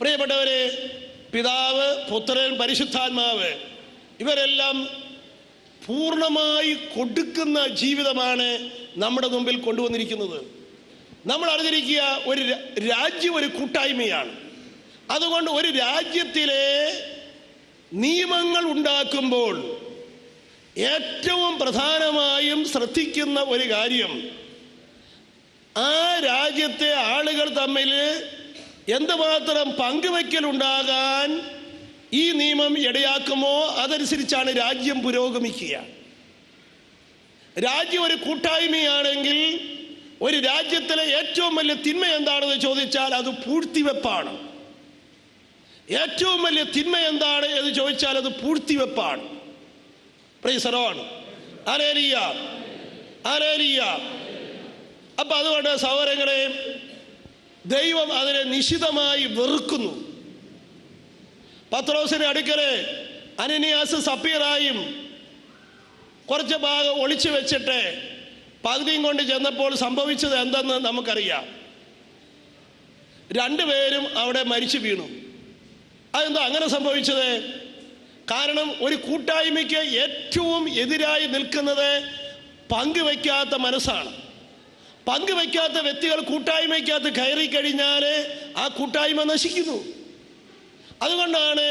പ്രിയപ്പെട്ടവരെ പിതാവ് പുത്രൻ പരിശുദ്ധാത്മാവ് ഇവരെല്ലാം പൂർണമായി കൊടുക്കുന്ന ജീവിതമാണ് നമ്മുടെ മുമ്പിൽ കൊണ്ടുവന്നിരിക്കുന്നത്. നമ്മൾ അറിഞ്ഞിരിക്കുക ഒരു രാജ്യം ഒരു കൂട്ടായ്മയാണ്. അതുകൊണ്ട് ഒരു രാജ്യത്തിലെ നിയമങ്ങൾ ഉണ്ടാക്കുമ്പോൾ ഏറ്റവും പ്രധാനമായും ശ്രദ്ധിക്കുന്ന ഒരു കാര്യം ആ രാജ്യത്തെ ആളുകൾ തമ്മിൽ എന്തുമാത്രം പങ്കുവയ്ക്കലുണ്ടാകാൻ ഈ നിയമം ഇടയാക്കുമോ അതനുസരിച്ചാണ് രാജ്യം പുരോഗമിക്കുക. രാജ്യം ഒരു കൂട്ടായ്മയാണെങ്കിൽ ഒരു രാജ്യത്തിലെ ഏറ്റവും വലിയ തിന്മ എന്താണെന്ന് ചോദിച്ചാൽ അത് പൂഴ്ത്തിവെപ്പാണ്. ഏറ്റവും വലിയ തിന്മ എന്താണ് എന്ന് ചോദിച്ചാൽ അത് പൂഴ്ത്തിവെപ്പാണ്. പ്രീസറോൺ അലേലിയ അലേലിയ അപ്പൊ അതുകൊണ്ട് സഹോദരങ്ങളെ ദൈവം അതിനെ നിശിതമായി വെറുക്കുന്നു. പത്രോസിന് അടുക്കൽ അനനിയാസ് സപ്പീറായും കുറച്ച് ഭാഗം ഒളിച്ചു വെച്ചിട്ട് പകുതിയും കൊണ്ട് ചെന്നപ്പോൾ സംഭവിച്ചത് എന്തെന്ന് നമുക്കറിയാം. രണ്ടുപേരും അവിടെ മരിച്ചു വീണു. അതെന്താ അങ്ങനെ സംഭവിച്ചത്? കാരണം ഒരു കൂട്ടായ്മയ്ക്ക് ഏറ്റവും എതിരായി നിൽക്കുന്നത് പങ്കുവയ്ക്കാത്ത മനസ്സാണ്. പങ്കുവയ്ക്കാത്ത വ്യക്തികൾ കൂട്ടായ്മയ്ക്കകത്ത് കയറി കഴിഞ്ഞാൽ ആ കൂട്ടായ്മ നശിക്കുന്നു. അതുകൊണ്ടാണ്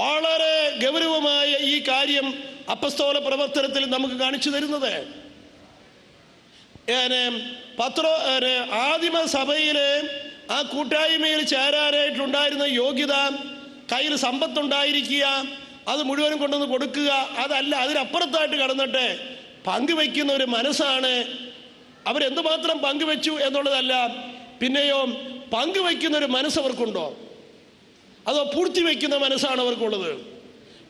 വളരെ ഗൗരവമായ ഈ കാര്യം അപ്പസ്തോല പ്രവർത്തനത്തിൽ നമുക്ക് കാണിച്ചു തരുന്നത്. പത്രോ ആദിമ സഭയിലെ ആ കൂട്ടായ്മയിൽ ചേരാനായിട്ടുണ്ടായിരുന്ന യോഗ്യത കയ്യിൽ സമ്പത്തുണ്ടായിരിക്കുക അത് മുഴുവനും കൊണ്ടുവന്ന് കൊടുക്കുക അതല്ല അതിനപ്പുറത്തായിട്ട് കടന്നിട്ട് പങ്കുവയ്ക്കുന്ന ഒരു മനസ്സാണ് അവരെന്തുമാത്രം പങ്കുവെച്ചു എന്നുള്ളതല്ല പിന്നെയോ പങ്കുവയ്ക്കുന്ന ഒരു മനസ്സവർക്കുണ്ടോ അതോ പൂർത്തി പൂഴ്ത്തിവെക്കുന്ന മനസ്സാണ് അവർക്കുള്ളത്?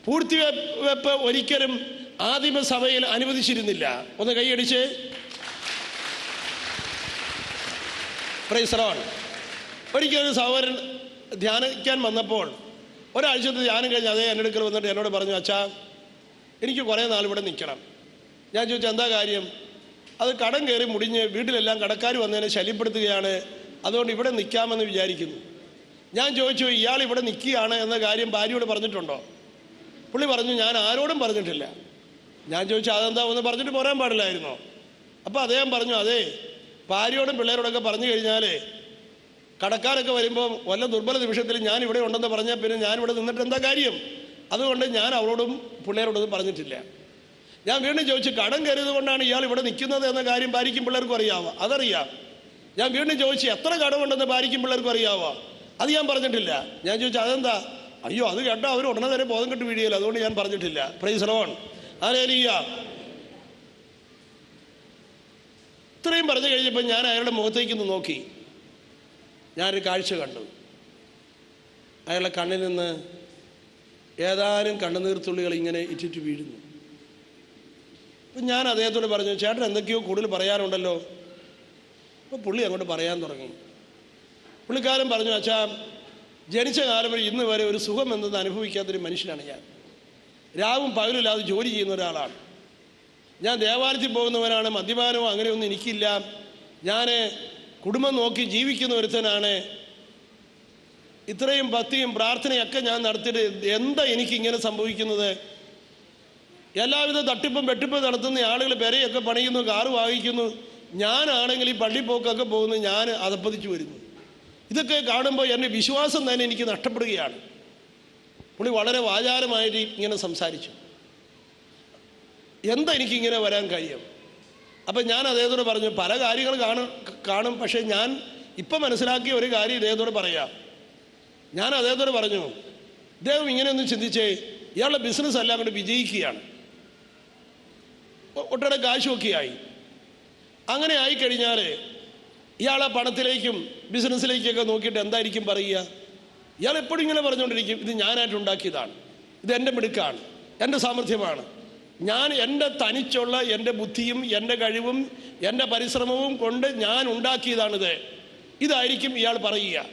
പൂർത്തി പൂഴ്ത്തിവെപ്പ് ഒരിക്കലും ആദിമ സഭയിൽ അനുവദിച്ചിരുന്നില്ല. ഒന്ന് കൈയടിച്ച് ഒരിക്കലും സഹോദരൻ ധ്യാനിക്കാൻ വന്നപ്പോൾ ഒരാഴ്ചത്തെ ധ്യാനം കഴിഞ്ഞ് അതേ എന്റെ അടുക്കൽ വന്നിട്ട് എന്നോട് പറഞ്ഞു അച്ഛാ എനിക്ക് കുറേ നാൾ ഇവിടെ നിൽക്കണം. ഞാൻ ചോദിച്ചു എന്താ കാര്യം? അത് കടം കയറി മുടിഞ്ഞ് വീട്ടിലെല്ലാം കടക്കാർ വന്നതിനെ ശല്യപ്പെടുത്തുകയാണ്. അതുകൊണ്ട് ഇവിടെ നിൽക്കാമെന്ന് വിചാരിക്കുന്നു. ഞാൻ ചോദിച്ചു ഇയാൾ ഇവിടെ നിൽക്കുകയാണ് എന്ന കാര്യം ഭാര്യയോട് പറഞ്ഞിട്ടുണ്ടോ? പുള്ളി പറഞ്ഞു ഞാൻ ആരോടും പറഞ്ഞിട്ടില്ല. ഞാൻ ചോദിച്ചു അതെന്താ? ഒന്ന് പറഞ്ഞിട്ട് പോരാൻ പാടില്ലായിരുന്നോ? അപ്പോൾ അദ്ദേഹം പറഞ്ഞു അതെ ഭാര്യയോടും പിള്ളേരോടൊക്കെ പറഞ്ഞു കഴിഞ്ഞാൽ കടക്കാരൊക്കെ വരുമ്പോൾ വല്ല ദുർബല നിമിഷത്തിൽ ഞാൻ ഇവിടെ ഉണ്ടെന്ന് പറഞ്ഞാൽ പിന്നെ ഞാൻ ഇവിടെ നിന്നിട്ട് എന്താ കാര്യം? അതുകൊണ്ട് ഞാൻ അവളോടും പിള്ളേരോടൊന്നും പറഞ്ഞിട്ടില്ല. ഞാൻ വീണ്ടും ചോദിച്ചു കടം കരുത് കൊണ്ടാണ് ഇയാൾ ഇവിടെ നിൽക്കുന്നത് എന്ന കാര്യം ഭാര്യയ്ക്കും പിള്ളേർക്കും അറിയാവോ? അതറിയാം. ഞാൻ വീണ്ടും ചോദിച്ചു എത്ര കടമുണ്ടെന്ന് ഭാര്യയ്ക്കും പിള്ളേർക്കും അറിയാവോ? അത് ഞാൻ പറഞ്ഞിട്ടില്ല. ഞാൻ ചോദിച്ചു അതെന്താ? അയ്യോ അത് കേട്ടോ അവർ ഉടനെ തന്നെ ബോധം കെട്ട് വീടിയല്ലോ അതുകൊണ്ട് ഞാൻ പറഞ്ഞിട്ടില്ല. പ്രൈസ് റോൺ ആരേലിയ ഇത്രയും പറഞ്ഞു കഴിഞ്ഞപ്പോൾ ഞാൻ അയാളുടെ മുഖത്തേക്ക് ഒന്ന് നോക്കി. ഞാനൊരു കാഴ്ച കണ്ടു. അയാളുടെ കണ്ണിൽ നിന്ന് ഏതാനും കണ്ണുനീർത്തുള്ളികൾ ഇങ്ങനെ ഇറ്റിറ്റ് വീഴുന്നു. അപ്പം ഞാൻ അദ്ദേഹത്തോട് പറഞ്ഞു ചേട്ടൻ എന്തൊക്കെയോ കൂടുതൽ പറയാനുണ്ടല്ലോ. അപ്പോൾ പുള്ളി അങ്ങോട്ട് പറയാൻ തുടങ്ങി. പുള്ളിക്കാരൻ പറഞ്ഞു അച്ഛാ ജനിച്ച കാലം വരെ ഇന്ന് വരെ ഒരു സുഖം എന്തെന്ന് അനുഭവിക്കാത്തൊരു മനുഷ്യനാണ് ഞാൻ. രാവും പകലില്ലാതെ ജോലി ചെയ്യുന്ന ഒരാളാണ്. ഞാൻ ദേവാലയത്തിൽ പോകുന്നവനാണ് മദ്യപാനമോ അങ്ങനെയൊന്നും എനിക്കില്ല. ഞാൻ കുടുംബം നോക്കി ജീവിക്കുന്ന ഒരുത്തനാണ്. ഇത്രയും ഭക്തിയും പ്രാർത്ഥനയൊക്കെ ഞാൻ നടത്തിയിട്ട് എന്താ എനിക്ക് ഇങ്ങനെ സംഭവിക്കുന്നത്? എല്ലാവിധ തട്ടിപ്പും വെട്ടിപ്പും നടത്തുന്ന ആളുകൾ പെരയൊക്കെ പണിയുന്നു കാറ് വാങ്ങിക്കുന്നു. ഞാനാണെങ്കിൽ ഈ പള്ളിപ്പോക്കൊക്കെ പോകുന്നു ഞാൻ അതപ്പതിച്ചു വരുന്നു. ഇതൊക്കെ കാണുമ്പോൾ എന്റെ വിശ്വാസം തന്നെ എനിക്ക് നഷ്ടപ്പെടുകയാണ്. പുള്ളി വളരെ വാചാരമായിട്ട് ഇങ്ങനെ സംസാരിച്ചു. എന്താ എനിക്കിങ്ങനെ വരാൻ കഴിയും അപ്പം ഞാൻ അദ്ദേഹത്തോട് പറഞ്ഞു പല കാര്യങ്ങൾ കാണും കാണും പക്ഷേ ഞാൻ ഇപ്പം മനസ്സിലാക്കിയ ഒരു കാര്യം ഇദ്ദേഹത്തോട് പറയാം. ഞാൻ അദ്ദേഹത്തോട് പറഞ്ഞു ഇദ്ദേഹം ഇങ്ങനെയൊന്നും ചിന്തിച്ചേ ഇയാളുടെ ബിസിനസ് എല്ലാം കൊണ്ട് വിജയിക്കുകയാണ്. ഒട്ടേറെ കാശുമൊക്കെയായി അങ്ങനെ ആയിക്കഴിഞ്ഞാൽ ഇയാളെ പണത്തിലേക്കും ബിസിനസ്സിലേക്കൊക്കെ നോക്കിയിട്ട് എന്തായിരിക്കും പറയുക? ഇയാൾ എപ്പോഴും ഇങ്ങനെ പറഞ്ഞുകൊണ്ടിരിക്കും ഇത് ഞാനായിട്ട് ഉണ്ടാക്കിയതാണ്. ഇത് എന്റെ മിടുക്കാണ്. എന്റെ സാമർഥ്യമാണ്. ഞാൻ എന്റെ തനിച്ചുള്ള എന്റെ ബുദ്ധിയും എന്റെ കഴിവും എന്റെ പരിശ്രമവും കൊണ്ട് ഞാൻ ഉണ്ടാക്കിയതാണിത്. ഇതായിരിക്കും ഇയാൾ പറയുക.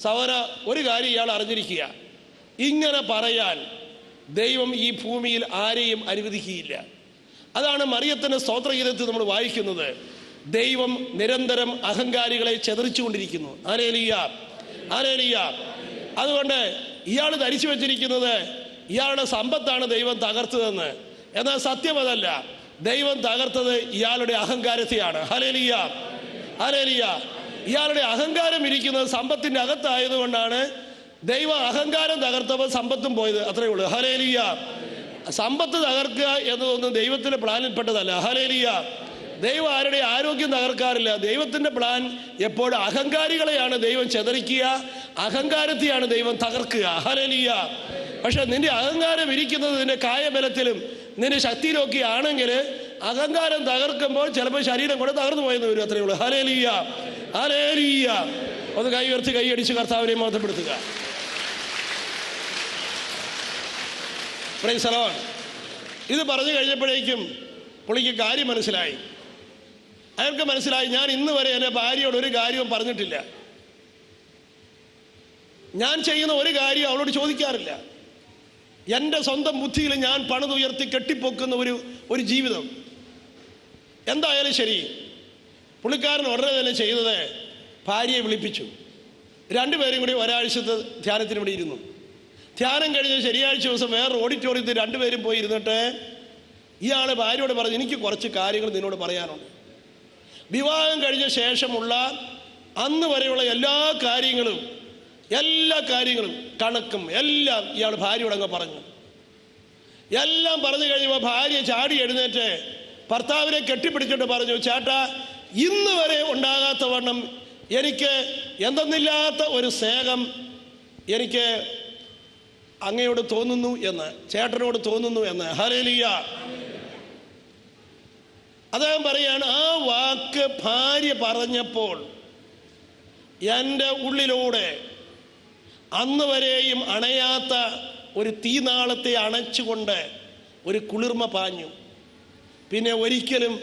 സഹോദര ഒരു കാര്യം ഇയാൾ അറിഞ്ഞിരിക്കുക. ഇങ്ങനെ പറയാൻ ദൈവം ഈ ഭൂമിയിൽ ആരെയും അനുവദിക്കുകയില്ല. അതാണ് മറിയത്തിന്റെ സ്തോത്രഗീതത്തിൽ നമ്മൾ വായിക്കുന്നത്. ദൈവം നിരന്തരം അഹങ്കാരികളെ ചെതറിച്ചുകൊണ്ടിരിക്കുന്നു. ആരേലിയ ആരേലിയ അതുകൊണ്ട് ഇയാൾ ധരിച്ചു വെച്ചിരിക്കുന്നത് ഇയാളുടെ സമ്പത്താണ് ദൈവം തകർത്തതെന്ന്. എന്നാൽ സത്യം അതല്ല. ദൈവം തകർത്തത് ഇയാളുടെ അഹങ്കാരത്തെയാണ്. ഹലേലിയ ഹലേലിയ ഇയാളുടെ അഹങ്കാരം ഇരിക്കുന്നത് സമ്പത്തിന്റെ അകത്തായതുകൊണ്ടാണ് ദൈവം അഹങ്കാരം തകർത്തപ്പോൾ സമ്പത്തും പോയത്. അത്രയേ ഉള്ളൂ. ഹലേലിയ സമ്പത്ത് തകർക്കുക എന്നതൊന്നും ദൈവത്തിന്റെ പ്ലാനിൽപ്പെട്ടതല്ല. ഹലേലിയ ദൈവം ആരുടെ ആരോഗ്യം തകർക്കാറില്ല. ദൈവത്തിന്റെ പ്ലാൻ എപ്പോഴും അഹങ്കാരികളെയാണ് ദൈവം ചെതറിക്കുക അഹങ്കാരത്തെയാണ് ദൈവം തകർക്കുക. ഹലേലിയ പക്ഷെ നിന്റെ അഹങ്കാരം ഇരിക്കുന്നത് നിന്റെ കായബലത്തിലും നിന്റെ ശക്തിയിലൊക്കെ ആണെങ്കിൽ അഹങ്കാരം തകർക്കുമ്പോൾ ചിലപ്പോൾ ശരീരം കൂടെ തകർന്നു പോയെന്ന് വരും അത്രയേ ഉള്ളൂ. ഹലേലിയ ഹലേലിയ ഒന്ന് കൈ ഉയർത്തി കൈയടിച്ച് കർത്താവിനെ മാത്രപ്പെടുത്തുക പ്രൈസ് അലോൺ ഇത് പറഞ്ഞു കഴിഞ്ഞപ്പോഴേക്കും പുള്ളിക്ക് കാര്യം മനസ്സിലായി. അയാൾക്ക് മനസ്സിലായി ഞാൻ ഇന്ന് വരെ എന്റെ ഭാര്യയോട് ഒരു കാര്യവും പറഞ്ഞിട്ടില്ല. ഞാൻ ചെയ്യുന്ന ഒരു കാര്യം അവളോട് ചോദിക്കാറില്ല. എന്റെ സ്വന്തം ബുദ്ധിയിൽ ഞാൻ പണിതുയർത്തി കെട്ടിപ്പൊക്കുന്ന ഒരു ഒരു ജീവിതം. എന്തായാലും ശരി. പുള്ളിക്കാരൻ ഉടനെ തന്നെ ചെയ്തത് ഭാര്യയെ വിളിപ്പിച്ചു. രണ്ടുപേരും കൂടി ഒരാഴ്ചത്തെ ധ്യാനത്തിന് ഇവിടെ ഇരുന്നു. ധ്യാനം കഴിഞ്ഞ ശനിയാഴ്ച ദിവസം വേറെ ഓഡിറ്റോറിയത്തിൽ രണ്ടുപേരും പോയി ഇരുന്നിട്ട് ഇയാൾ ഭാര്യയോട് പറഞ്ഞു എനിക്ക് കുറച്ച് കാര്യങ്ങൾ നിന്നോട് പറയാനുണ്ട്. വിവാഹം കഴിഞ്ഞ ശേഷമുള്ള അന്ന് വരെയുള്ള എല്ലാ കാര്യങ്ങളും എല്ലാ കാര്യങ്ങളും കണക്കും എല്ലാം ഇയാൾ ഭാര്യയോട് അങ്ങ് പറഞ്ഞു. എല്ലാം പറഞ്ഞു കഴിഞ്ഞപ്പോൾ ഭാര്യ ചാടി എഴുന്നേറ്റ് ഭർത്താവിനെ കെട്ടിപ്പിടിച്ചിട്ട് പറഞ്ഞു ചേട്ടാ ഇന്ന് വരെ ഉണ്ടാകാത്ത വണ്ണം എനിക്ക് എന്തെന്നില്ലാത്ത ഒരു സ്നേഹം എനിക്ക് അങ്ങയോട് തോന്നുന്നു എന്ന് ചേട്ടനോട് തോന്നുന്നു എന്ന്. ഹരലിയ അദ്ദേഹം പറയാണ് ആ വാക്ക് ഭാര്യ പറഞ്ഞപ്പോൾ എന്റെ ഉള്ളിലൂടെ അന്ന് വരെയും അണയാത്ത ഒരു തീനാളത്തെ അണച്ചുകൊണ്ട് ഒരു കുളിർമ പാഞ്ഞു. പിന്നെ ഒരിക്കലും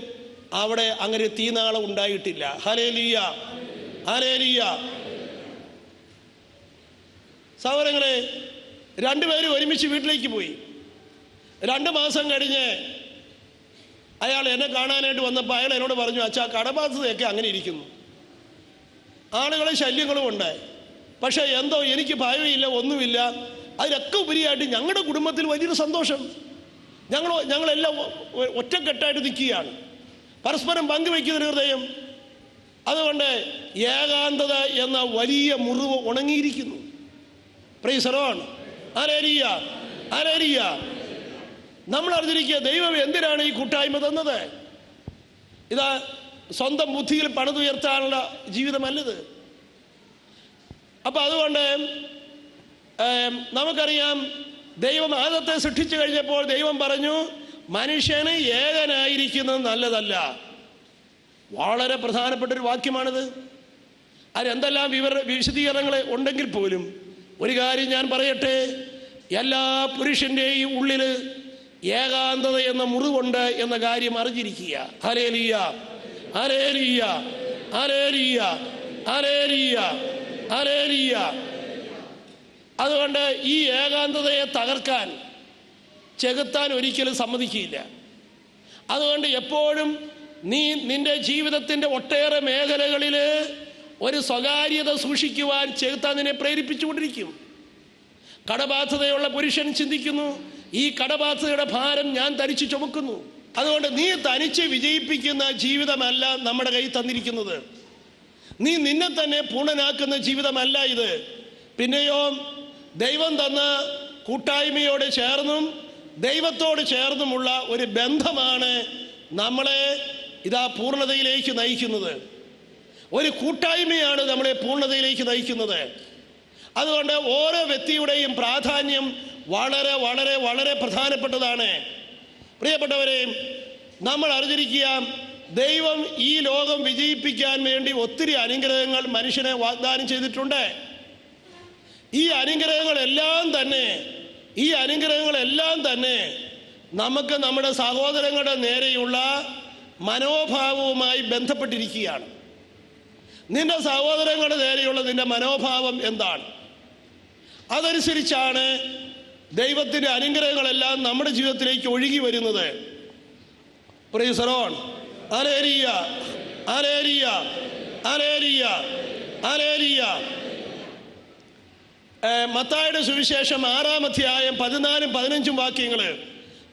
അവിടെ അങ്ങനെ തീനാളം ഉണ്ടായിട്ടില്ല. ഹരേലിയ ഹരേലിയ സഹോദരങ്ങളെ രണ്ടുപേരും ഒരുമിച്ച് വീട്ടിലേക്ക് പോയി. രണ്ട് മാസം കഴിഞ്ഞ് അയാൾ എന്നെ കാണാനായിട്ട് വന്നപ്പോൾ അയാൾ എന്നോട് പറഞ്ഞു അച്ഛാ കടബാധ്യതയൊക്കെ അങ്ങനെ ഇരിക്കുന്നു. ആളുകളും ശല്യങ്ങളും ഉണ്ട് പക്ഷേ എന്തോ എനിക്ക് ഭയമില്ല ഒന്നുമില്ല. അതിലൊക്കെ ഉപരിയായിട്ട് ഞങ്ങളുടെ കുടുംബത്തിൽ വലിയൊരു സന്തോഷം. ഞങ്ങൾ ഞങ്ങളെല്ലാം ഒറ്റക്കെട്ടായിട്ട് നിൽക്കുകയാണ്. പരസ്പരം പങ്കുവയ്ക്കുന്ന ഹൃദയം. അതുകൊണ്ട് ഏകാന്തത എന്ന വലിയ മുറിവ് ഉണങ്ങിയിരിക്കുന്നു. പ്രീസറോൺ ആരേരിയ ആരേരിയ നമ്മൾ അറിഞ്ഞിരിക്കുക ദൈവം എന്തിനാണ് ഈ കൂട്ടായ്മ തന്നത്? ഇതാ സ്വന്തം ബുദ്ധിയിൽ പണിതുയർത്താനുള്ള ജീവിതമല്ലത്. അപ്പൊ അതുകൊണ്ട് നമുക്കറിയാം ദൈവം ആദത്തെ സൃഷ്ടിച്ചു കഴിഞ്ഞപ്പോൾ ദൈവം പറഞ്ഞു മനുഷ്യന് ഏകനായിരിക്കുന്നത് നല്ലതല്ല. വളരെ പ്രധാനപ്പെട്ട ഒരു വാക്യമാണിത്. അതിനെന്തെല്ലാം വിവര വിശദീകരണങ്ങൾ ഉണ്ടെങ്കിൽ പോലും ഒരു കാര്യം ഞാൻ പറയട്ടെ എല്ലാ പുരുഷന്റെയും ഉള്ളിൽ ഏകാന്തത എന്ന മുറിവുണ്ട് എന്ന കാര്യം അറിഞ്ഞിരിക്കുക. ഹലേലിയ ഹലേലിയ ഹലേലിയ ഹലേലിയ ഹലേലിയ അതുകൊണ്ട് ഈ ഏകാന്തതയെ തകർക്കാൻ ചെകുത്താൻ ഒരിക്കലും സമ്മതിക്കില്ല. അതുകൊണ്ട് എപ്പോഴും നീ നിന്റെ ജീവിതത്തിന്റെ ഒട്ടേറെ മേഖലകളിൽ ഒരു സ്വകാര്യത സൂക്ഷിക്കുവാൻ ചെകുത്താനിനെ പ്രേരിപ്പിച്ചുകൊണ്ടിരിക്കും. കടബാധ്യതയുള്ള പുരുഷൻ ചിന്തിക്കുന്നു ഈ കടബാധ്യതയുടെ ഭാരം ഞാൻ തനിച്ച് ചുമക്കുന്നു. അതുകൊണ്ട് നീ തനിച്ച് വിജയിപ്പിക്കുന്ന ജീവിതമല്ല നമ്മുടെ കയ്യിൽ തന്നിരിക്കുന്നത്. നീ നിന്നെ തന്നെ പൂർണനാക്കുന്ന ജീവിതമല്ല ഇത്. പിന്നെയോ ദൈവം തന്ന കൂട്ടായ്മയോട് ചേർന്നും ദൈവത്തോട് ചേർന്നുമുള്ള ഒരു ബന്ധമാണ് നമ്മളെ ഇതാ പൂർണതയിലേക്ക് നയിക്കുന്നത്. ഒരു കൂട്ടായ്മയാണ് നമ്മളെ പൂർണതയിലേക്ക് നയിക്കുന്നത്. അതുകൊണ്ട് ഓരോ വ്യക്തിയുടെയും പ്രാധാന്യം വളരെ വളരെ വളരെ പ്രധാനപ്പെട്ടതാണ്. പ്രിയപ്പെട്ടവരെ നമ്മൾ അറിഞ്ഞിരിക്കുക ദൈവം ഈ ലോകം വിജയിപ്പിക്കാൻ വേണ്ടി ഒത്തിരി അനുഗ്രഹങ്ങൾ മനുഷ്യനെ വാഗ്ദാനം ചെയ്തിട്ടുണ്ട്. ഈ അനുഗ്രഹങ്ങളെല്ലാം തന്നെ ഈ അനുഗ്രഹങ്ങളെല്ലാം തന്നെ നമുക്ക് നമ്മുടെ സഹോദരങ്ങളുടെ നേരെയുള്ള മനോഭാവവുമായി ബന്ധപ്പെട്ടിരിക്കുകയാണ്. നിന്റെ സഹോദരങ്ങളുടെ നേരെയുള്ള നിന്റെ മനോഭാവം എന്താണ്? അതനുസരിച്ചാണ് ദൈവത്തിന്റെ അനുഗ്രഹങ്ങളെല്ലാം നമ്മുടെ ജീവിതത്തിലേക്ക് ഒഴുകി വരുന്നത്. മത്തായിയുടെ സുവിശേഷം ആറാം അധ്യായം പതിനാലും പതിനഞ്ചും വാക്യങ്ങൾ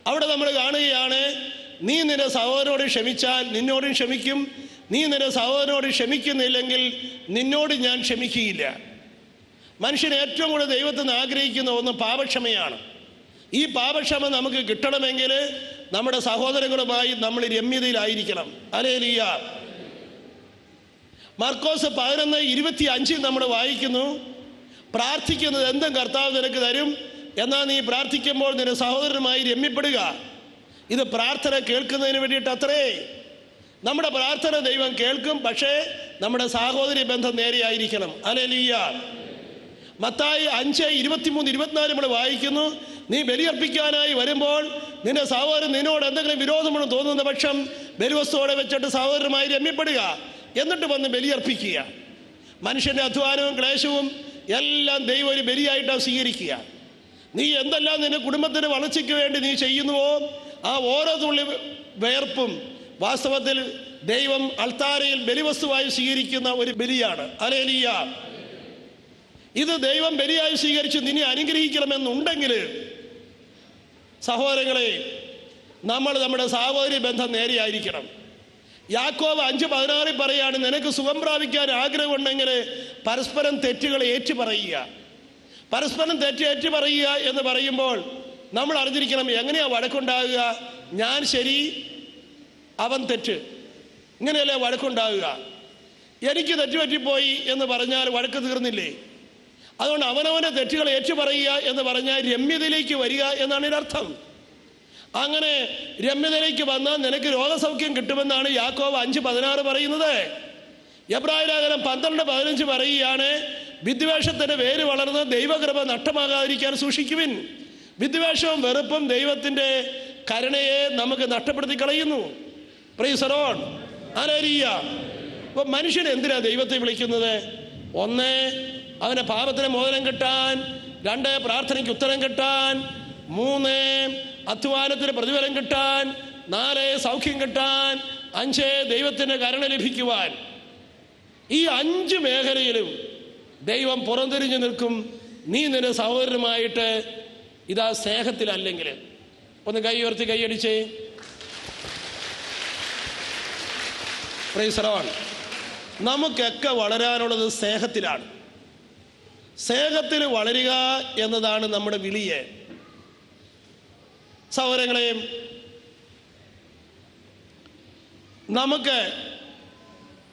അവിടെ നമ്മൾ കാണുകയാണ് നീ നിന്റെ സഹോദരനോട് ക്ഷമിച്ചാൽ നിന്നോടും ക്ഷമിക്കും നീ നിന്റെ സഹോദരനോട് ക്ഷമിക്കുന്നില്ലെങ്കിൽ നിന്നോട് ഞാൻ ക്ഷമിക്കുകയില്ല. മനുഷ്യൻ ഏറ്റവും കൂടുതൽ ദൈവത്തിൽ നിന്ന് ആഗ്രഹിക്കുന്ന ഒന്ന് പാപക്ഷമയാണ്. ഈ പാപക്ഷമ നമുക്ക് കിട്ടണമെങ്കിൽ നമ്മുടെ സഹോദരങ്ങളുമായി നമ്മൾ രമ്യതയിലായിരിക്കണം. അലേലിയ മർക്കോസ് പതിനൊന്ന് ഇരുപത്തി അഞ്ചിൽ നമ്മൾ വായിക്കുന്നു പ്രാർത്ഥിക്കുന്നത് എന്തും കർത്താവ് നിനക്ക് തരും എന്നാൽ നീ പ്രാർത്ഥിക്കുമ്പോൾ നിന്റെ സഹോദരനുമായി രമ്യപ്പെടുക. ഇത് പ്രാർത്ഥന കേൾക്കുന്നതിന് വേണ്ടിയിട്ട് അത്രേ നമ്മുടെ പ്രാർത്ഥന ദൈവം കേൾക്കും പക്ഷേ നമ്മുടെ സാഹോദര്യ ബന്ധം നേരെയായിരിക്കണം. അലലിയ മത്തായി അഞ്ച് ഇരുപത്തിമൂന്ന് ഇരുപത്തിനാല് നമ്മൾ വായിക്കുന്നു. നീ ബലിയർപ്പിക്കാനായി വരുമ്പോൾ നിന്റെ സഹോദരൻ നിന്നോട് എന്തെങ്കിലും വിരോധമെന്ന് തോന്നുന്ന പക്ഷം ബലിവസ്തുവോടെ വെച്ചിട്ട് സഹോദരമായി രമ്യപ്പെടുക. എന്നിട്ട് വന്ന് ബലിയർപ്പിക്കുക. മനുഷ്യന്റെ അധ്വാനവും ക്ലേശവും എല്ലാം ദൈവം ഒരു ബലിയായിട്ടാണ് സ്വീകരിക്കുക. നീ എന്തെല്ലാം നിന്റെ കുടുംബത്തിന്റെ വളർച്ചയ്ക്ക് വേണ്ടി നീ ചെയ്യുന്നുവോ ആ ഓരോ തുള്ളി വേർപ്പും വാസ്തവത്തിൽ ദൈവം അൾത്താരയിൽ ബലിവസ്തുവായി സ്വീകരിക്കുന്ന ഒരു ബലിയാണ്. അലേലിയ ഇത് ദൈവം ബലിയായി സ്വീകരിച്ച് നിന്നെ അനുഗ്രഹിക്കണമെന്നുണ്ടെങ്കിൽ സഹോദരങ്ങളെ നമ്മൾ നമ്മുടെ സഹോദരി ബന്ധം നേരെയായിരിക്കണം യാക്കോവ് അഞ്ച് പതിനാറിൽ പറയാണ് നിനക്ക് സുഖം പ്രാപിക്കാൻ ആഗ്രഹമുണ്ടെങ്കിൽ പരസ്പരം തെറ്റുകൾ ഏറ്റു പറയുക. പരസ്പരം തെറ്റ് ഏറ്റു പറയുക എന്ന് പറയുമ്പോൾ നമ്മൾ അറിഞ്ഞിരിക്കണം എങ്ങനെയാണ് വഴക്കുണ്ടാകുക? ഞാൻ ശരി അവൻ തെറ്റ്. ഇങ്ങനെയല്ലേ വഴക്കുണ്ടാകുക എനിക്ക് തെറ്റുപറ്റിപ്പോയി എന്ന് പറഞ്ഞാൽ വഴക്ക് തീർന്നില്ലേ? അതുകൊണ്ട് അവനവന്റെ തെറ്റുകൾ ഏറ്റു പറയുക എന്ന് പറഞ്ഞാൽ രമ്യതയിലേക്ക് വരിക എന്നാണ് ഇതിനർത്ഥം അങ്ങനെ രമ്യതയിലേക്ക് വന്നാൽ നിനക്ക് രോഗസൗഖ്യം കിട്ടുമെന്നാണ് യാക്കോബ് അഞ്ച് പതിനാറ് പറയുന്നത്. എബ്രാഹിലേഖനം പന്ത്രണ്ട് പതിനഞ്ച് പറയുകയാണ് വിദ്വേഷത്തിന്റെ വേര് വളർന്ന് ദൈവകൃപ നഷ്ടമാകാതിരിക്കാൻ സൂക്ഷിക്കുവിൻ. വിദ്വേഷവും വെറുപ്പും ദൈവത്തിന്റെ കരുണയെ നമുക്ക് നഷ്ടപ്പെടുത്തി കളയുന്നു പ്രീസറോൺ ആരേരിയ അപ്പൊ മനുഷ്യൻ എന്തിനാ ദൈവത്തെ വിളിക്കുന്നത്? ഒന്ന് അവനെ പാപത്തിന് മോചനം കിട്ടാൻ. രണ്ട് പ്രാർത്ഥനയ്ക്ക് ഉത്തരം കിട്ടാൻ. മൂന്ന് അധ്വാനത്തിന് പ്രതിഫലം കിട്ടാൻ. നാല് സൗഖ്യം കിട്ടാൻ. അഞ്ച് ദൈവത്തിന്റെ കരുണ ലഭിക്കുവാൻ. ഈ അഞ്ച് മേഖലയിലും ദൈവം പുറംതിരിഞ്ഞു നിൽക്കും. നീ നിന്റെ സഹോദരനുമായിട്ട് ഇതാ സ്നേഹത്തിലല്ലെങ്കിൽ. ഒന്ന് കൈ ഉയർത്തി കൈയടിച്ചേ. പ്രൈസറോൺ നമുക്കൊക്കെ വളരാനുള്ളത് സ്നേഹത്തിലാണ്. സ്നേഹത്തിൽ വളരുക എന്നതാണ് നമ്മുടെ വിളിയെ. സൗരങ്ങളെയും നമുക്ക്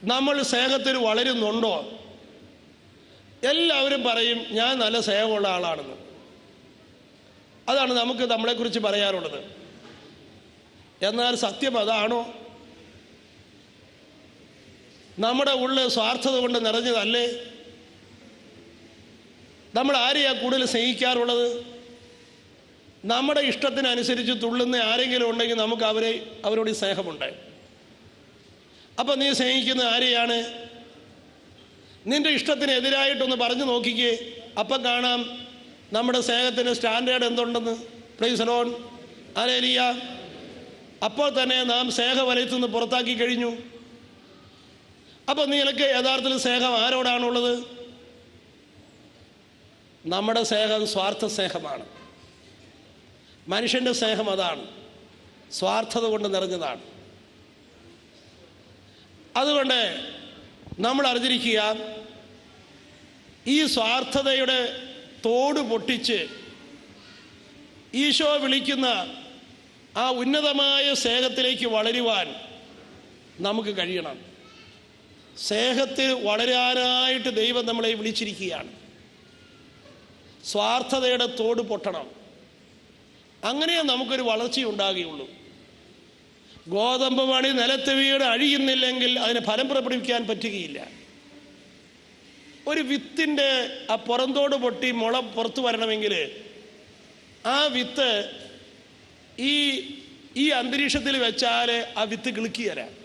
നമ്മൾ സ്നേഹത്തിൽ വളരുന്നുണ്ടോ? എല്ലാവരും പറയും ഞാൻ നല്ല സ്നേഹമുള്ള ആളാണെന്ന്. അതാണ് നമുക്ക് നമ്മളെക്കുറിച്ച് പറയാറുള്ളത് എന്നാൽ സത്യം അതാണോ? നമ്മുടെ ഉള്ളിൽ സ്വാർത്ഥത കൊണ്ട് നിറഞ്ഞതല്ലേ? നമ്മൾ ആരെയാ കൂടുതൽ സ്നേഹിക്കാറുള്ളത്? നമ്മുടെ ഇഷ്ടത്തിനനുസരിച്ച് തുള്ളുന്ന ആരെങ്കിലും ഉണ്ടെങ്കിൽ നമുക്ക് അവരെ അവരോട് സ്നേഹമുണ്ട്. അപ്പം നീ സ്നേഹിക്കുന്ന ആരെയാണ്? നിന്റെ ഇഷ്ടത്തിനെതിരായിട്ടൊന്ന് പറഞ്ഞു നോക്കിക്കേ. അപ്പം കാണാം നമ്മുടെ സ്നേഹത്തിന് സ്റ്റാൻഡേർഡ് എന്തുണ്ടെന്ന്. പ്ലീസ് ലോൺ ആരേലിയ അപ്പോൾ തന്നെ നാം സ്നേഹവലയത്തു നിന്ന് പുറത്താക്കി കഴിഞ്ഞു. അപ്പോൾ നിനക്ക് യഥാർത്ഥത്തിൽ സ്നേഹം ആരോടാണുള്ളത്? നമ്മുടെ സ്നേഹം സ്വാർത്ഥ സ്നേഹമാണ്. മനുഷ്യന്റെ സ്നേഹം അതാണ്. സ്വാർത്ഥത കൊണ്ട് നിറഞ്ഞതാണ്. അതുകൊണ്ട് നമ്മൾ അറിഞ്ഞിരിക്കുക ഈ സ്വാർത്ഥതയുടെ തോട് പൊട്ടിച്ച് ഈശോ വിളിക്കുന്ന ആ ഉന്നതമായ സ്നേഹത്തിലേക്ക് വളരുവാൻ നമുക്ക് കഴിയണം. സ്നേഹത്തിൽ വളരാനായിട്ട് ദൈവം നമ്മളെ വിളിച്ചിരിക്കുകയാണ്. സ്വാർത്ഥതയുടെ തോട് പൊട്ടണം. അങ്ങനെ നമുക്കൊരു വളർച്ച ഉണ്ടാകുകയുള്ളൂ. ഗോതമ്പ് മണി നിലത്ത് വീട് അഴിയുന്നില്ലെങ്കിൽ അതിന് ഫലം പുറപ്പെടുവിക്കാൻ പറ്റുകയില്ല. ഒരു വിത്തിന്റെ ആ പുറന്തോട് പൊട്ടി മുള പുറത്തു വരണമെങ്കിൽ ആ വിത്ത് ഈ ഈ അന്തരീക്ഷത്തിൽ വെച്ചാൽ ആ വിത്ത് കിളുക്കിയര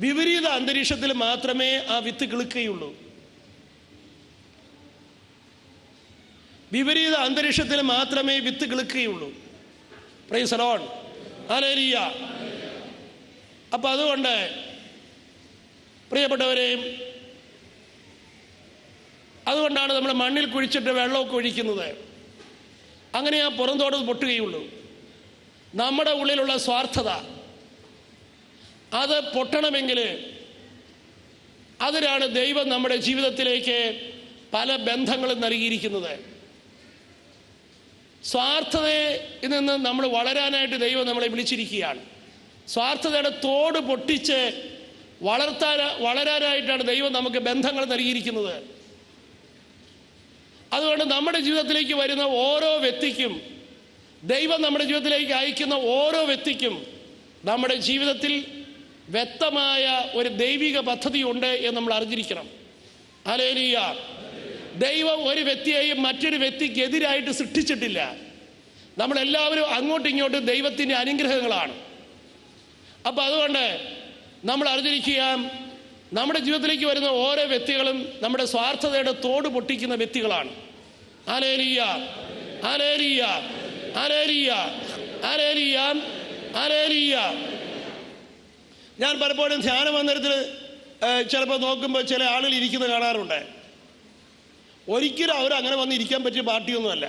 വിപരീത അന്തരീക്ഷത്തിൽ മാത്രമേ ആ വിത്ത് കിളുക്കുകയുള്ളൂ. വിപരീത അന്തരീക്ഷത്തിൽ മാത്രമേ വിത്ത് കിളുക്കുകയുള്ളൂ. പ്രൈസറോൺ അലേരിയ അപ്പം അതുകൊണ്ട് പ്രിയപ്പെട്ടവരെയും അതുകൊണ്ടാണ് നമ്മൾ മണ്ണിൽ കുഴിച്ചിട്ട് വെള്ളമൊക്കെ ഒഴിക്കുന്നത്. അങ്ങനെ ആ പുറന്തോട് പൊട്ടുകയുള്ളൂ. നമ്മുടെ ഉള്ളിലുള്ള സ്വാർത്ഥത അത് പൊട്ടണമെങ്കിൽ അതിനാണ് ദൈവം നമ്മുടെ ജീവിതത്തിലേക്ക് പല ബന്ധങ്ങളും നൽകിയിരിക്കുന്നത്. സ്വാർത്ഥതയിൽ നിന്ന് നമ്മൾ വളരാനായിട്ട് ദൈവം നമ്മളെ വിളിച്ചിരിക്കുകയാണ്. സ്വാർത്ഥതയുടെ തോട് പൊട്ടിച്ച് വളർത്താൻ വളരാനായിട്ടാണ് ദൈവം നമുക്ക് ബന്ധങ്ങൾ നൽകിയിരിക്കുന്നത്. അതുകൊണ്ട് നമ്മുടെ ജീവിതത്തിലേക്ക് വരുന്ന ഓരോ വ്യക്തിക്കും ദൈവം നമ്മുടെ ജീവിതത്തിലേക്ക് അയക്കുന്ന ഓരോ വ്യക്തിക്കും നമ്മുടെ ജീവിതത്തിൽ വ്യക്തമായ ഒരു ദൈവിക പദ്ധതി ഉണ്ട് എന്ന് നമ്മൾ അറിഞ്ഞിരിക്കണം. അലേലിയ ദൈവം ഒരു വ്യക്തിയെയും മറ്റൊരു വ്യക്തിക്ക് എതിരായിട്ട് സൃഷ്ടിച്ചിട്ടില്ല. നമ്മളെല്ലാവരും അങ്ങോട്ടും ഇങ്ങോട്ടും ദൈവത്തിന്റെ അനുഗ്രഹങ്ങളാണ്. അപ്പം അതുകൊണ്ട് നമ്മൾ അറിഞ്ഞിരിക്കുക നമ്മുടെ ജീവിതത്തിലേക്ക് വരുന്ന ഓരോ വ്യക്തികളും നമ്മുടെ സ്വാർത്ഥതയുടെ തോട് പൊട്ടിക്കുന്ന വ്യക്തികളാണ്. ആലേലിയ ആലേലിയ ആലേലിയ ആലേലിയ ആലേലിയ ഞാൻ പലപ്പോഴും ധ്യാന മന്ദിരത്തിൽ ചിലപ്പോൾ നോക്കുമ്പോൾ ചില ആളുകൾ ഇരിക്കുന്ന കാണാറുണ്ട്. ഒരിക്കലും അവർ അങ്ങനെ വന്ന് ഇരിക്കാൻ പറ്റിയ പാർട്ടിയൊന്നുമല്ല.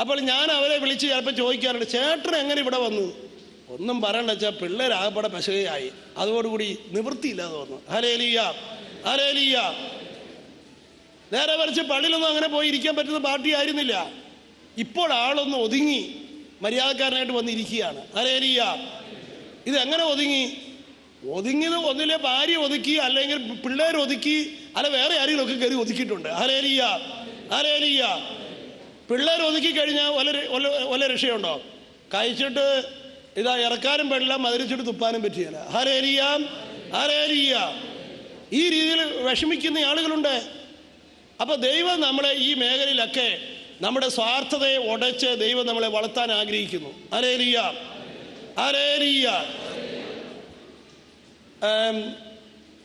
അപ്പോൾ ഞാൻ അവരെ വിളിച്ച് ചിലപ്പോൾ ചോദിക്കാറുണ്ട് ചേട്ടൻ എങ്ങനെ ഇവിടെ വന്നു? ഒന്നും പറയണ്ട വെച്ചാൽ പിള്ളേരാകപ്പെടെ പെശകയായി. അതോടുകൂടി നിവൃത്തിയില്ലാതെ വന്നു. ഹരേലിയ ഹരേലിയ നേരെ മറിച്ച് പള്ളിയിലൊന്നും അങ്ങനെ പോയി ഇരിക്കാൻ പറ്റുന്ന പാർട്ടി ആയിരുന്നില്ല. ഇപ്പോൾ ആളൊന്ന് ഒതുങ്ങി മര്യാദക്കാരനായിട്ട് വന്നിരിക്കുകയാണ്. ഹരേലിയ ഇത് എങ്ങനെ ഒതുങ്ങി? ഒതുങ്ങിയത് ഒന്നിലെ ഭാര്യ ഒതുക്കി അല്ലെങ്കിൽ പിള്ളേർ ഒതുക്കി അല്ല വേറെ ആരെങ്കിലും ഒക്കെ കയറി ഒതുക്കിയിട്ടുണ്ട്. ഹലേലിയ ഹലേലിയ പിള്ളേർ ഒതുക്കി കഴിഞ്ഞാൽ വല്ല വല്ല രക്ഷയുണ്ടോ? കഴിച്ചിട്ട് ഇതാ ഇറക്കാനും പാടില്ല മധുരിച്ചിട്ട് തുപ്പാനും പറ്റിയല്ല. ഹരേലിയാം ഹരേലിയ ഈ രീതിയിൽ വിഷമിക്കുന്ന ആളുകളുണ്ട്. അപ്പൊ ദൈവം നമ്മളെ ഈ മേഖലയിലൊക്കെ നമ്മുടെ സ്വാർത്ഥതയെ ഉടച്ച് ദൈവം നമ്മളെ വളർത്താൻ ആഗ്രഹിക്കുന്നു. ഹരേരിയ ഹരേരിയ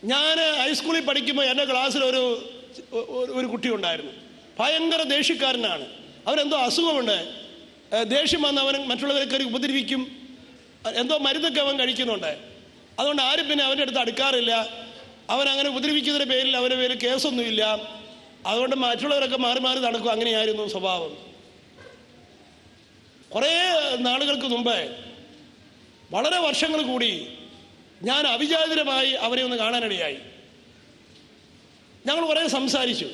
ഞാൻ ഹൈസ്കൂളിൽ പഠിക്കുമ്പോൾ എന്റെ ക്ലാസ്സിൽ ഒരു ഒരു- കുട്ടി ഉണ്ടായിരുന്നു. ഭയങ്കര ദേഷ്യക്കാരനാണ്. അവനെന്തോ അസുഖമുണ്ട്. ദേഷ്യം വന്ന് അവൻ മറ്റുള്ളവരെ കയറി ഉപദ്രവിക്കും. എന്തോ മരുന്നൊക്കെ അവൻ കഴിക്കുന്നുണ്ട്. അതുകൊണ്ട് ആരും പിന്നെ അവന്റെ അടുത്ത് അടുക്കാറില്ല. അവൻ അങ്ങനെ ഉപദ്രവിക്കുന്നതിന്റെ പേരിൽ അവന്റെ പേരിൽ കേസൊന്നുമില്ല. അതുകൊണ്ട് മറ്റുള്ളവരൊക്കെ മാറി മാറി നടക്കും. അങ്ങനെയായിരുന്നു സ്വഭാവം. കുറേ നാളുകൾക്ക് മുമ്പേ വളരെ വർഷങ്ങൾ കൂടി ഞാൻ അവിചാരിതരമായി അവരെ ഒന്ന് കാണാനിടയായി. ഞങ്ങൾ കുറേ സംസാരിച്ചു.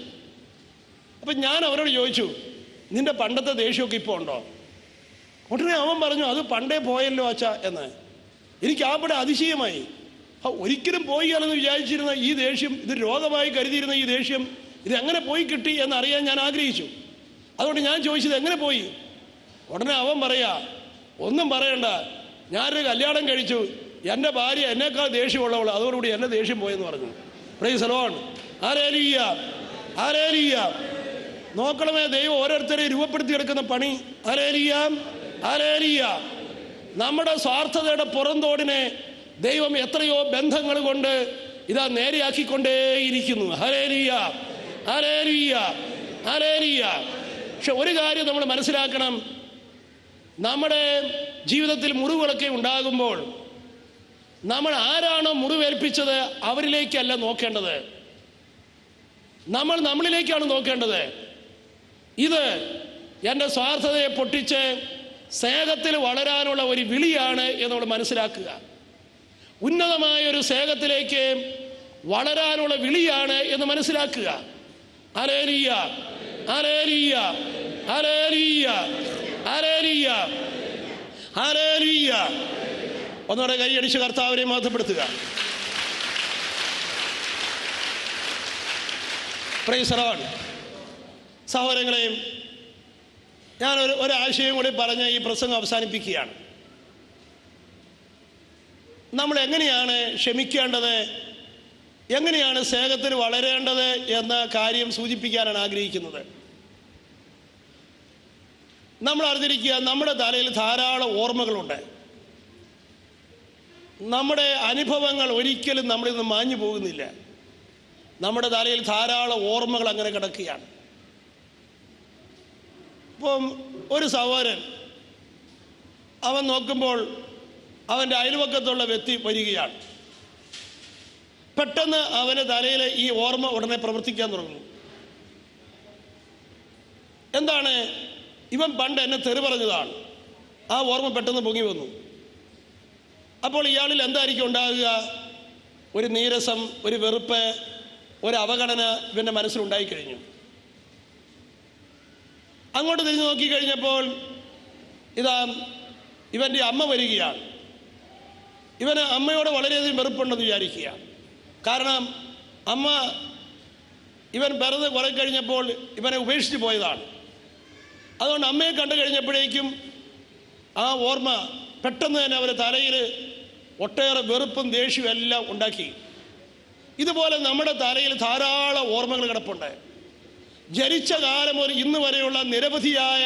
അപ്പം ഞാൻ അവരോട് ചോദിച്ചു നിന്റെ പണ്ടത്തെ ദേഷ്യമൊക്കെ ഇപ്പോൾ ഉണ്ടോ? ഉടനെ അവൻ പറഞ്ഞു അത് പണ്ടേ പോയല്ലോ അച്ഛ എന്ന്. എനിക്ക് ആവിടെ അതിശയമായി. ഒരിക്കലും പോയിയാണെന്ന് വിചാരിച്ചിരുന്ന ഈ ദേഷ്യം ഇത് രോഗമായി കരുതിയിരുന്ന ഈ ദേഷ്യം ഇത് എങ്ങനെ പോയി കിട്ടി എന്നറിയാൻ ഞാൻ ആഗ്രഹിച്ചു. അതുകൊണ്ട് ഞാൻ ചോദിച്ചത് എങ്ങനെ പോയി? ഉടനെ അവൻ പറയാ ഒന്നും പറയണ്ട. ഞാനൊരു കല്യാണം കഴിച്ചു. എന്റെ ഭാര്യ എന്നേക്കാൾ ദേഷ്യമുള്ളവൾ അതോടുകൂടി എന്റെ ദേഷ്യം പോയെന്ന് പറഞ്ഞു. പ്രൈസ് സലോൺ ആരേലിയ ആരേലിയ നോക്കണമേ ദൈവം ഓരോരുത്തരെ രൂപപ്പെടുത്തിയെടുക്കുന്ന പണി. ആരേലിയ ആരേലിയ നമ്മുടെ സ്വാർത്ഥതയുടെ പുറന്തോടിനെ ദൈവം എത്രയോ ബന്ധങ്ങൾ കൊണ്ട് ഇതാ നേരെയാക്കിക്കൊണ്ടേയിരിക്കുന്നു. ഹരേലിയ ഹരേലിയ ഹരേലിയ പക്ഷെ ഒരു കാര്യം നമ്മൾ മനസ്സിലാക്കണം. നമ്മുടെ ജീവിതത്തിൽ മുറിവുകളൊക്കെ ഉണ്ടാകുമ്പോൾ നമ്മൾ ആരാണോ മുറിവേൽപ്പിച്ചത് അവരിലേക്കല്ല നോക്കേണ്ടത്. നമ്മൾ നമ്മളിലേക്കാണ് നോക്കേണ്ടത്. ഇത് എന്റെ സ്വാർത്ഥതയെ പൊട്ടിച്ച് സ്നേഹത്തിൽ വളരാനുള്ള ഒരു വിളിയാണ് എന്ന് നമ്മൾ മനസ്സിലാക്കുക. ഉന്നതമായ ഒരു സ്നേഹത്തിലേക്ക് വളരാനുള്ള വിളിയാണ് എന്ന് മനസ്സിലാക്കുക. അലേലിയ അലേലിയ അലേലിയ അലേലിയ അലേലിയ. ഒന്നുകൂടെ കൈയടിച്ച് കർത്താവിനെ മാധ്യപ്പെടുത്തുക സഹോദരങ്ങളെയും ഞാൻ ഒരു ഒരാശയം കൂടി പറഞ്ഞ് ഈ പ്രസംഗം അവസാനിപ്പിക്കുകയാണ്. നമ്മൾ എങ്ങനെയാണ് ക്ഷമിക്കേണ്ടത് എങ്ങനെയാണ് സ്നേഹത്തിൽ വളരേണ്ടത് എന്ന കാര്യം സൂചിപ്പിക്കാനാണ് ആഗ്രഹിക്കുന്നത്. നമ്മൾ അറിഞ്ഞിരിക്കുക നമ്മുടെ തലയിൽ ധാരാളം ഓർമ്മകളുണ്ട്. നമ്മുടെ അനുഭവങ്ങൾ ഒരിക്കലും നമ്മളിൽ നിന്ന് മാഞ്ഞു പോകുന്നില്ല. നമ്മുടെ തലയിൽ ധാരാളം ഓർമ്മകൾ അങ്ങനെ കിടക്കുകയാണ്. ഇപ്പം ഒരു സഹോദരൻ അവൻ നോക്കുമ്പോൾ അവന്റെ അയൽവക്കത്തുള്ള വ്യക്തി വരികയാണ്. പെട്ടെന്ന് അവന്റെ തലയിൽ ഈ ഓർമ്മ ഉടനെ പ്രവർത്തിക്കാൻ തുടങ്ങുന്നു. എന്താണ്? ഇവൻ പണ്ട് എന്നെ തെറി പറഞ്ഞതാണ്. ആ ഓർമ്മ പെട്ടെന്ന് പൊങ്ങി വന്നു. അപ്പോൾ ഇയാളിൽ എന്തായിരിക്കും ഉണ്ടാകുക? ഒരു നീരസം ഒരു വെറുപ്പ് ഒരു അവഗണന ഇവന്റെ മനസ്സിലുണ്ടായി കഴിഞ്ഞു. അങ്ങോട്ട് തിരിഞ്ഞു നോക്കിക്കഴിഞ്ഞപ്പോൾ ഇതാ ഇവന്റെ അമ്മ വരികയാണ്. ഇവന് അമ്മയോട് വളരെയധികം വെറുപ്പുണ്ടെന്ന് വിചാരിക്കുക. കാരണം അമ്മ ഇവൻ പിറന്ന് കുറെ കഴിഞ്ഞപ്പോൾ ഇവനെ ഉപേക്ഷിച്ച് പോയതാണ്. അതുകൊണ്ട് അമ്മയെ കണ്ടു കഴിഞ്ഞപ്പോഴേക്കും ആ ഓർമ്മ പെട്ടെന്ന് തന്നെ അവരെ തലയിൽ ഒട്ടേറെ വെറുപ്പും ദേഷ്യവും എല്ലാം ഉണ്ടാക്കി. ഇതുപോലെ നമ്മുടെ തലയിൽ ധാരാളം ഓർമ്മകൾ കിടപ്പുണ്ട്. ജനിച്ച കാലം ഒരു ഇന്ന് വരെയുള്ള നിരവധിയായ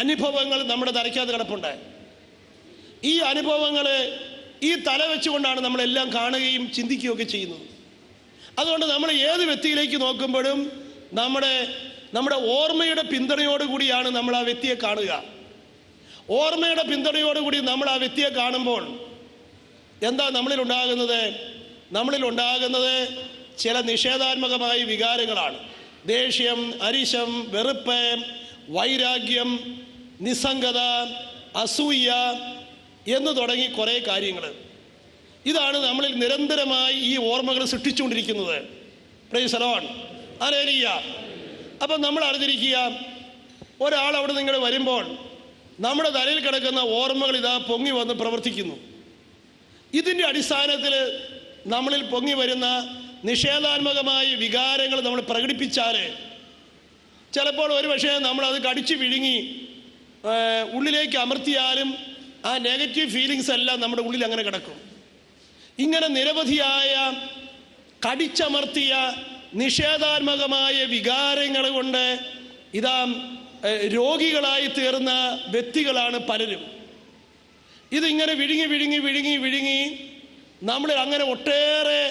അനുഭവങ്ങൾ നമ്മുടെ തലയ്ക്കകത്ത് കിടപ്പുണ്ട്. ഈ അനുഭവങ്ങൾ ഈ തല വെച്ചുകൊണ്ടാണ് നമ്മളെല്ലാം കാണുകയും ചിന്തിക്കുകയൊക്കെ ചെയ്യുന്നത്. അതുകൊണ്ട് നമ്മൾ ഏത് വ്യക്തിയിലേക്ക് നോക്കുമ്പോഴും നമ്മുടെ നമ്മുടെ ഓർമ്മയുടെ പിന്തുണയോടുകൂടിയാണ് നമ്മൾ ആ വ്യക്തിയെ കാണുക. ഓർമ്മയുടെ പിന്തുണയോടുകൂടി നമ്മൾ ആ വ്യക്തിയെ കാണുമ്പോൾ എന്താ നമ്മളിൽ ഉണ്ടാകുന്നത് നമ്മളിൽ ഉണ്ടാകുന്നത് ചില നിഷേധാത്മകമായ വികാരങ്ങളാണ്. ദേഷ്യം അരിശം വെറുപ്പ് വൈരാഗ്യം നിസ്സംഗത അസൂയ എന്ന് തുടങ്ങി കുറേ കാര്യങ്ങൾ ഇതാണ് നമ്മളിൽ നിരന്തരമായി ഈ ഓർമ്മകൾ സൃഷ്ടിച്ചുകൊണ്ടിരിക്കുന്നത്. പ്രൈസലോൺ അലേലിയ അപ്പം നമ്മൾ അറിഞ്ഞിരിക്കുക ഒരാൾ അവിടെ നിങ്ങൾ വരുമ്പോൾ നമ്മുടെ തലയിൽ കിടക്കുന്ന ഓർമ്മകൾ ഇതാ പൊങ്ങി വന്ന് പ്രവർത്തിക്കുന്നു. ഇതിന്റെ അടിസ്ഥാനത്തിൽ നമ്മളിൽ പൊങ്ങി വരുന്ന നിഷേധാത്മകമായ വികാരങ്ങൾ നമ്മൾ പ്രകടിപ്പിച്ചാൽ ചിലപ്പോൾ ഒരു പക്ഷേ നമ്മളത് കടിച്ചു വിഴുങ്ങി ഉള്ളിലേക്ക് അമർത്തിയാലും ആ നെഗറ്റീവ് ഫീലിങ്സ് എല്ലാം നമ്മുടെ ഉള്ളിൽ അങ്ങനെ കിടക്കും. ഇങ്ങനെ നിരവധിയായ കടിച്ചമർത്തിയ നിഷേധാത്മകമായ വികാരങ്ങൾ കൊണ്ട് ഇതാ രോഗികളായി തീർന്ന വ്യക്തികളാണ് പലരും. ഇതിങ്ങനെ വിഴുങ്ങി വിഴുങ്ങി വിഴുങ്ങി വിഴുങ്ങി നമ്മൾ അങ്ങനെ ഒട്ടേറെ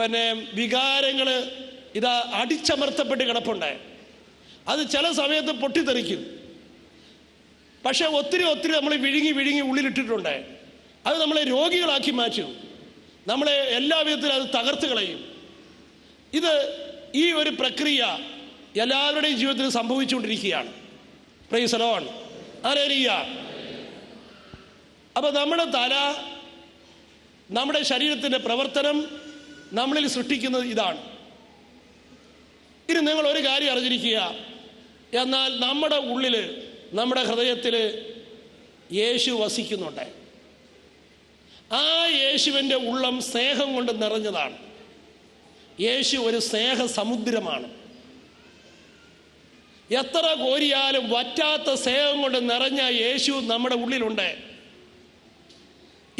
പിന്നെ വികാരങ്ങൾ ഇത് അടിച്ചമർത്തപ്പെട്ട് കിടപ്പുണ്ട്. അത് ചില സമയത്ത് പൊട്ടിത്തെറിക്കും. പക്ഷെ ഒത്തിരി ഒത്തിരി നമ്മൾ വിഴുങ്ങി വിഴുങ്ങി ഉള്ളിലിട്ടിട്ടുണ്ട്. അത് നമ്മളെ രോഗികളാക്കി മാറ്റും. നമ്മളെ എല്ലാ വിധത്തിലും അത് തകർത്ത് കളയും. ഇത് ഈ ഒരു പ്രക്രിയ എല്ലാവരുടെയും ജീവിതത്തിൽ സംഭവിച്ചുകൊണ്ടിരിക്കുകയാണ്. പ്രൈസലോൺ ആരേരിയ അപ്പൊ നമ്മുടെ തല നമ്മുടെ ശരീരത്തിന്റെ പ്രവർത്തനം നമ്മളിൽ സൃഷ്ടിക്കുന്നത് ഇതാണ്. ഇനി നിങ്ങൾ ഒരു കാര്യം അറിഞ്ഞിരിക്കുക. എന്നാൽ നമ്മുടെ ഉള്ളിൽ നമ്മുടെ ഹൃദയത്തിൽ യേശു വസിക്കുന്നുണ്ട്. ആ യേശുവിന്റെ ഉള്ളം സ്നേഹം കൊണ്ട് നിറഞ്ഞതാണ്. യേശു ഒരു സ്നേഹ സമുദ്രമാണ് എത്ര കോരിയാലും വറ്റാത്ത സ്നേഹം കൊണ്ട് നിറഞ്ഞ യേശു നമ്മുടെ ഉള്ളിലുണ്ട്.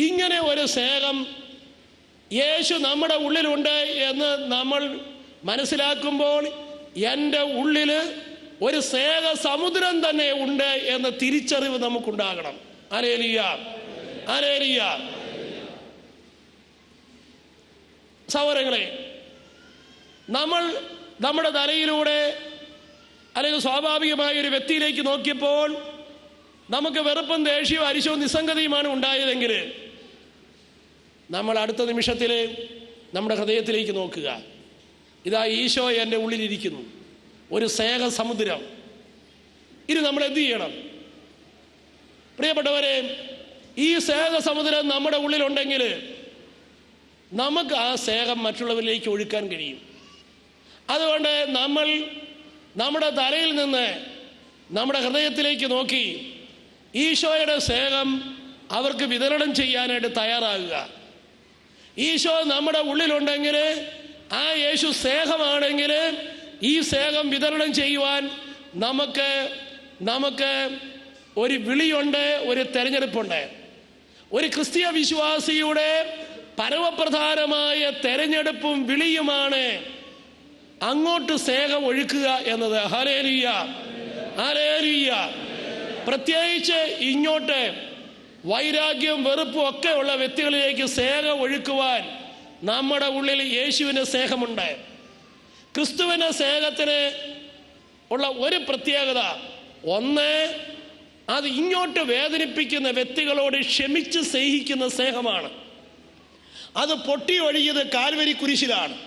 ഇങ്ങനെ ഒരു സ്നേഹം യേശു നമ്മുടെ ഉള്ളിലുണ്ട് എന്ന് നമ്മൾ മനസ്സിലാക്കുമ്പോൾ എന്റെ ഉള്ളിൽ ഒരു സ്നേഹ സമുദ്രം തന്നെ ഉണ്ട് എന്ന തിരിച്ചറിവ് നമുക്കുണ്ടാകണം. അരേലിയ അരേലിയ സഹോദരങ്ങളെ നമ്മൾ നമ്മുടെ തലയിലൂടെ അല്ലെങ്കിൽ സ്വാഭാവികമായ ഒരു വ്യക്തിയിലേക്ക് നോക്കിയപ്പോൾ നമുക്ക് വെറുപ്പും ദേഷ്യവും അരിശവും നിസ്സംഗതയുമാണ് ഉണ്ടായതെങ്കിൽ നമ്മൾ അടുത്ത നിമിഷത്തിൽ നമ്മുടെ ഹൃദയത്തിലേക്ക് നോക്കുക. ഇതാ ഈശോ എന്റെ ഉള്ളിലിരിക്കുന്നു. ഒരു സ്നേഹ സമുദ്രം. ഇനി നമ്മൾ എന്ത് ചെയ്യണം? പ്രിയപ്പെട്ടവരെ ഈ സ്നേഹ സമുദ്രം നമ്മുടെ ഉള്ളിലുണ്ടെങ്കിൽ നമുക്ക് ആ സ്നേഹം മറ്റുള്ളവരിലേക്ക് ഒഴുക്കാൻ കഴിയും. അതുകൊണ്ട് നമ്മൾ നമ്മുടെ തലയിൽ നിന്ന് നമ്മുടെ ഹൃദയത്തിലേക്ക് നോക്കി ഈശോയുടെ സ്നേഹം അവർക്ക് വിതരണം ചെയ്യാനായിട്ട് തയ്യാറാകുക. ഈശോ നമ്മുടെ ഉള്ളിലുണ്ടെങ്കിൽ ആ യേശു സ്നേഹമാണെങ്കിൽ ഈ സ്നേഹം വിതരണം ചെയ്യുവാൻ നമുക്ക് നമുക്ക് ഒരു വിളിയുണ്ട് ഒരു തെരഞ്ഞെടുപ്പുണ്ട്. ഒരു ക്രിസ്തീയ വിശ്വാസിയുടെ പരമപ്രധാനമായ തെരഞ്ഞെടുപ്പും വിളിയുമാണ് അങ്ങോട്ട് സ്നേഹം ഒഴുക്കുക എന്നത്. ഹലേലിയ ഹലേലിയ പ്രത്യേകിച്ച് ഇങ്ങോട്ട് വൈരാഗ്യവും വെറുപ്പും ഒക്കെ ഉള്ള വ്യക്തികളിലേക്ക് സ്നേഹം ഒഴുക്കുവാൻ നമ്മുടെ ഉള്ളിൽ യേശുവിന് സ്നേഹമുണ്ട്. ക്രിസ്തുവിന്റെ സ്നേഹത്തിന് ഉള്ള ഒരു പ്രത്യേകത ഒന്ന് അത് ഇങ്ങോട്ട് വേദനിപ്പിക്കുന്ന വ്യക്തികളോട് ക്ഷമിച്ച് സ്നേഹിക്കുന്ന സ്നേഹമാണ്. അത് പൊട്ടി ഒഴുകിയത് കാൽവരി കുരിശിലാണ്.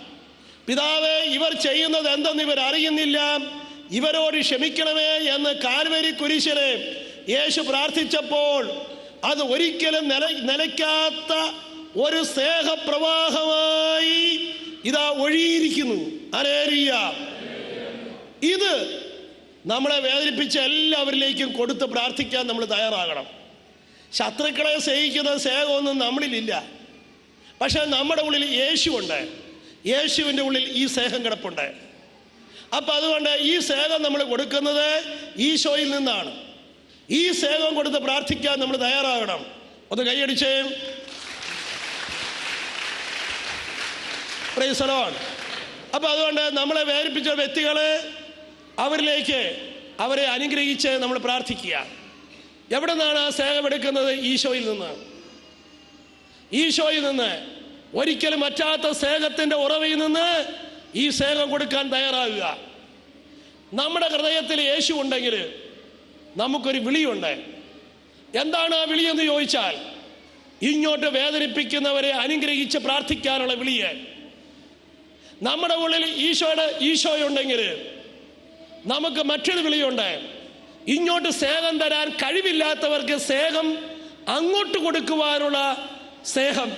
പിതാവേ ഇവർ ചെയ്യുന്നത് എന്തെന്ന് ഇവർ അറിയുന്നില്ല. ഇവരോട് ക്ഷമിക്കണമേ എന്ന് കാൽവരി കുരിശിലെ യേശു പ്രാർത്ഥിച്ചപ്പോൾ അത് ഒരിക്കലും നില നിലയ്ക്കാത്ത ഒരു സ്നേഹപ്രവാഹമായി ഇതാ ഒഴിയിരിക്കുന്നു അരേരിയ ഇത് നമ്മളെ വേദനിപ്പിച്ച എല്ലാവരിലേക്കും കൊടുത്ത് പ്രാർത്ഥിക്കാൻ നമ്മൾ തയ്യാറാകണം. ശത്രുക്കളെ സ്നേഹിക്കുന്ന സ്നേഹമൊന്നും നമ്മളിലില്ല. പക്ഷെ നമ്മുടെ ഉള്ളിൽ യേശുവുണ്ട്. യേശുവിന്റെ ഉള്ളിൽ ഈ സ്നേഹം കിടപ്പുണ്ട്. അപ്പം അതുകൊണ്ട് ഈ സ്നേഹം നമ്മൾ കൊടുക്കുന്നത് ഈശോയിൽ നിന്നാണ്. ഈ സേവം കൊടുത്ത് പ്രാർത്ഥിക്കാൻ നമ്മൾ തയ്യാറാകണം. ഒന്ന് കൈയടിച്ചേ. പ്രൈസലോൺ അപ്പൊ അതുകൊണ്ട് നമ്മളെ വേദനിപ്പിച്ച വ്യക്തികൾ അവരിലേക്ക് അവരെ അനുഗ്രഹിച്ച് നമ്മൾ പ്രാർത്ഥിക്കുക. എവിടെ നിന്നാണ് ആ സ്നേഹം എടുക്കുന്നത്? ഈശോയിൽ നിന്ന്. ഈശോയിൽ നിന്ന്. ഒരിക്കലും മറ്റാത്ത സേഹത്തിന്റെ ഉറവയിൽ നിന്ന് ഈ സ്നേഹം കൊടുക്കാൻ തയ്യാറാകുക. നമ്മുടെ ഹൃദയത്തിൽ യേശു ഉണ്ടെങ്കിൽ നമുക്കൊരു വിളിയുണ്ട്. എന്താണ് ആ വിളിയെന്ന് ചോദിച്ചാൽ ഇങ്ങോട്ട് വേദനിപ്പിക്കുന്നവരെ അനുഗ്രഹിച്ച് പ്രാർത്ഥിക്കാനുള്ള വിളിയെ. നമ്മുടെ ഉള്ളിൽ ഈശോയുടെ ഈശോയുണ്ടെങ്കിൽ നമുക്ക് മറ്റൊരു വിളിയുണ്ട്. ഇങ്ങോട്ട് സ്നേഹം തരാൻ കഴിവില്ലാത്തവർക്ക് സ്നേഹം അങ്ങോട്ട് കൊടുക്കുവാനുള്ള സ്നേഹം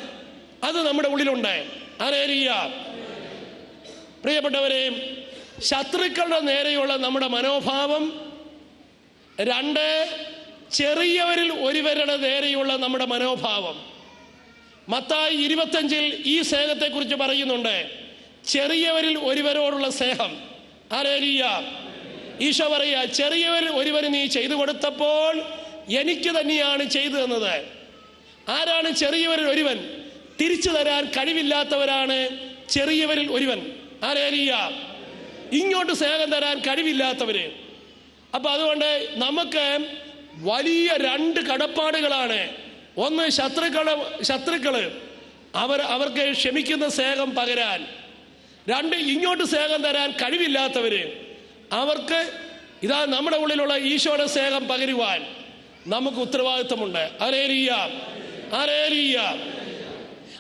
അത് നമ്മുടെ ഉള്ളിലുണ്ട്. ആരേരിയ പ്രിയപ്പെട്ടവരെയും ശത്രുക്കളുടെ നേരെയുള്ള നമ്മുടെ മനോഭാവം രണ്ട് ചെറിയവരിൽ ഒരുവരുടെ നേരെയുള്ള നമ്മുടെ മനോഭാവം. മത്തായി ഇരുപത്തഞ്ചിൽ ഈ സ്നേഹത്തെക്കുറിച്ച് പറയുന്നുണ്ട്. ചെറിയവരിൽ ഒരുവരോടുള്ള സ്നേഹം. ആരേരിയ ഈശോ പറയുക ചെറിയവരിൽ ഒരുവന് നീ ചെയ്തു കൊടുത്തപ്പോൾ എനിക്ക് തന്നെയാണ് ചെയ്തു തന്നത്. ആരാണ് ചെറിയവരിൽ ഒരുവൻ? തിരിച്ചു തരാൻ കഴിവില്ലാത്തവരാണ് ചെറിയവരിൽ ഒരുവൻ. ആരേരിയ ഇങ്ങോട്ട് സ്നേഹം തരാൻ കഴിവില്ലാത്തവര്. അപ്പൊ അതുകൊണ്ട് നമുക്ക് വലിയ രണ്ട് കടപ്പാടുകളാണ്. ഒന്ന് ശത്രുക്കളെ ശത്രുക്കൾ. അവർ അവർക്ക് ക്ഷമിക്കുന്ന സ്നേഹം പകരാൻ. രണ്ട് ഇങ്ങോട്ട് സ്നേഹം തരാൻ കഴിവില്ലാത്തവര്. അവർക്ക് ഇതാ നമ്മുടെ ഉള്ളിലുള്ള ഈശോയുടെ സ്നേഹം പകരുവാൻ നമുക്ക് ഉത്തരവാദിത്വമുണ്ട്. അരേലിയ അരേലിയ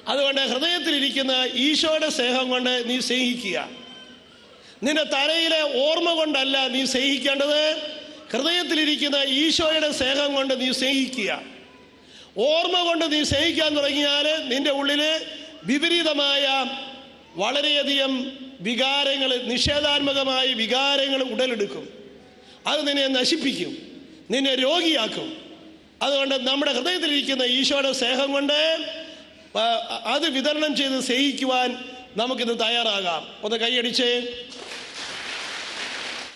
അതുകൊണ്ട് ഹൃദയത്തിലിരിക്കുന്ന ഈശോയുടെ സ്നേഹം കൊണ്ട് നീ സ്നേഹിക്കുക. നിന്റെ തലയിലെ ഓർമ്മ കൊണ്ടല്ല നീ സ്നേഹിക്കേണ്ടത്. ഹൃദയത്തിലിരിക്കുന്ന ഈശോയുടെ സ്നേഹം കൊണ്ട് നീ സ്നേഹിക്കുക. ഓർമ്മ കൊണ്ട് നീ സ്നേഹിക്കാൻ തുടങ്ങിയാൽ നിന്റെ ഉള്ളിൽ വിപരീതമായ വളരെയധികം വികാരങ്ങൾ നിഷേധാത്മകമായ വികാരങ്ങൾ ഉടലെടുക്കും. അത് നിന്നെ നശിപ്പിക്കും നിന്നെ രോഗിയാക്കും. അതുകൊണ്ട് നമ്മുടെ ഹൃദയത്തിലിരിക്കുന്ന ഈശോയുടെ സ്നേഹം കൊണ്ട് അത് വിതരണം ചെയ്ത് സ്നേഹിക്കുവാൻ നമുക്കിന്ന് തയ്യാറാകാം. ഒന്ന് കൈയടിച്ചേ.